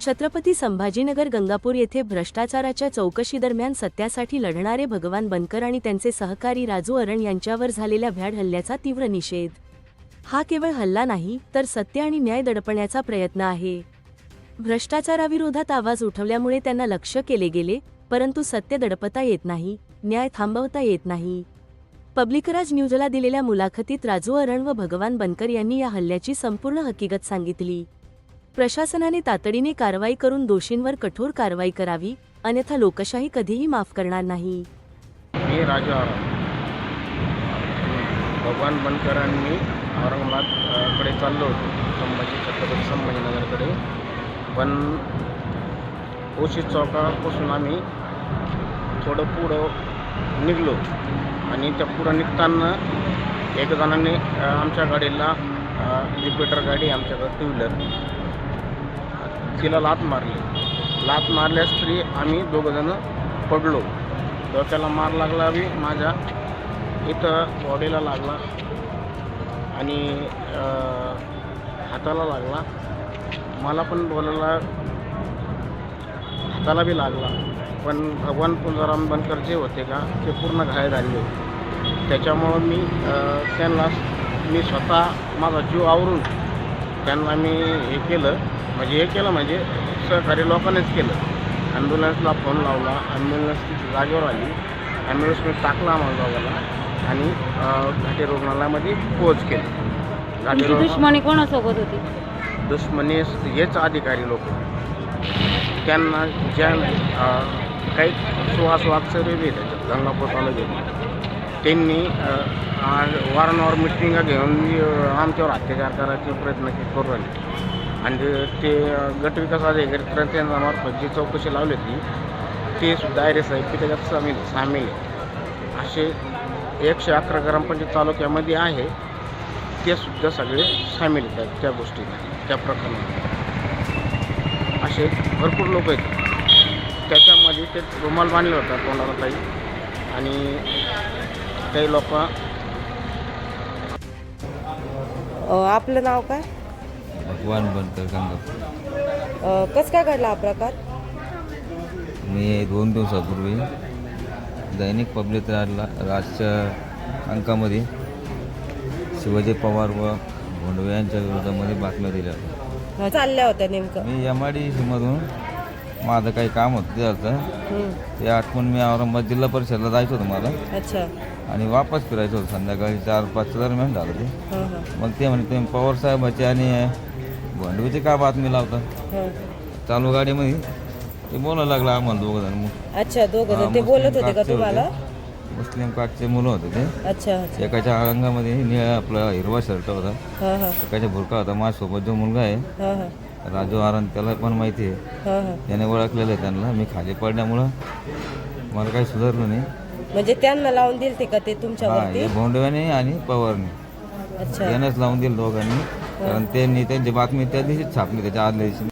छत्रपती संभाजीनगर गंगापूर येथे भ्रष्टाचाराच्या चौकशीदरम्यान सत्यासाठी लढणारे भगवान बनकर आणि त्यांचे सहकारी राजू अरण यांच्यावर झालेल्या भ्याड हल्ल्याचा तीव्र निषेध. हा केवळ हल्ला नाही तर सत्य आणि न्याय दडपण्याचा प्रयत्न आहे. भ्रष्टाचाराविरोधात आवाज उठवल्यामुळे त्यांना लक्ष केले गेले परंतु सत्य दडपता येत नाही न्याय थांबवता येत नाही. पब्लिकराज न्यूजला दिलेल्या मुलाखतीत राजू अरण व भगवान बनकर यांनी या हल्ल्याची संपूर्ण हकीकत सांगितली. प्रशासनाने तातडीने कारवाई करून दोषींवर कठोर कारवाई करावी अन्यथा लोकशाही कधीही माफ करणार नाही. मी राजा. भगवान बनकरांनी औरंगाबादकडे चाललो होतो संभाजी छत्रपती संभाजीनगरकडे. पण ओशी चौकापासून आम्ही थोडं पुढं निघलो आणि त्या पुढं निघताना एक जणांनी आमच्या गाडीला ज्युपिटर गाडी आमच्याकडे टू व्हीलर तिला लात मारली. लात मारल्यास तरी आम्ही दोघंजणं पडलो. डोक्याला मार लागला बी माझ्या. इथं बॉडीला लागला. आणि हाताला लागला. मला पण बोलायला हाताला बी लागला. पण भगवान पुंजाराम बनकर जे होते का ते पूर्ण घायल झाले होते. त्याच्यामुळं मी त्यांना मी स्वतः माझा जीव आवरून त्यांना मी हे केलं. म्हणजे हे केलं म्हणजे सहकारी लोकांनीच केलं. ॲम्ब्युलन्सला फोन लावला. ॲम्ब्युलन्स तिथे जागेवर आली. ॲम्ब्युलन्सने टाकला आम्हाला आणि घाटी रुग्णालयामध्ये पोच केली. घाटी दुश्मनी कोणासोबत होती? दुश्मनी हेच अधिकारी लोक. त्यांना ज्या काही बी आहेत त्याच्यात गंगापूर तालुक्यात. त्यांनी वारंवार मिटिंगा घेऊन आमच्यावर अत्याचार करायचे प्रयत्न करू राहिले. आणि ते गटविकास अधिकारी त्यांच्यामार्फत जी चौकशी लावली होती ते सुद्धा आयरे साहेब की त्याच्यात सामील सामील असे एकशे अकरा ग्रामपंचायत तालुक्यामध्ये आहे ते सुद्धा सगळे सामील आहेत त्या गोष्टीत त्या प्रकरणात असे भरपूर लोक आहेत. त्याच्यामध्ये ते रुमाल बांधले होता तोंडाला काही आणि काही लोक आपलं नाव काय? भगवान बनकर गंगापूर. कसं काय घडला हा प्रकार? मी दोन दिवसापूर्वी दैनिक पब्लिक राजला राजच्या अंकामध्ये शिवाजी पवार व भोंडवे यांच्या विरोधामध्ये बातम्या दिल्या. होत्या चालल्या होत्या नेमकं. मी डी सीमधून माझं काही काम होतं त्याचं. हं, ते आठवण मी औरंगाबाद जिल्हा परिषदला जायचं होतं मला. अच्छा. आणि वापस फिरायचं होतं संध्याकाळी चार पाच दरम्यान झालं ते. हां हां. मग ते म्हणे तुम्ही पवार साहेबाची आणि भोंडवेची का बातमी लावता? हां. चालू गाडीमध्ये. ते बोलायला लागलं आम्हाला दोघं जण. मग अच्छा दोघं जण. ते मुस्लिम बोलत होते का तुम्हाला. मुस्लिम काकचे मुलं होते ते. अच्छा एकाच्या अंगामध्ये निळा आपला हिरवा शर्ट होता. हां हां. एकाच्या भुरका होता. माझ्यासोबत जो मुलगा आहे. हां हां. राजू आरन त्याला पण माहिती आहे. त्याने ओळखलेलं आहे त्यांना. मी खाली पडल्यामुळं मला काही सुधारलं नाही. म्हणजे त्यांना लावून दिलते का ते हा तुमच्यावरती? हे भोंडव्याने आणि पवारने. अच्छा. यानंच लावून दिलं दोघांनी. कारण त्यांनी त्यांची बातमी त्या दिवशीच छापली त्याच्या आदल्या दिवशी.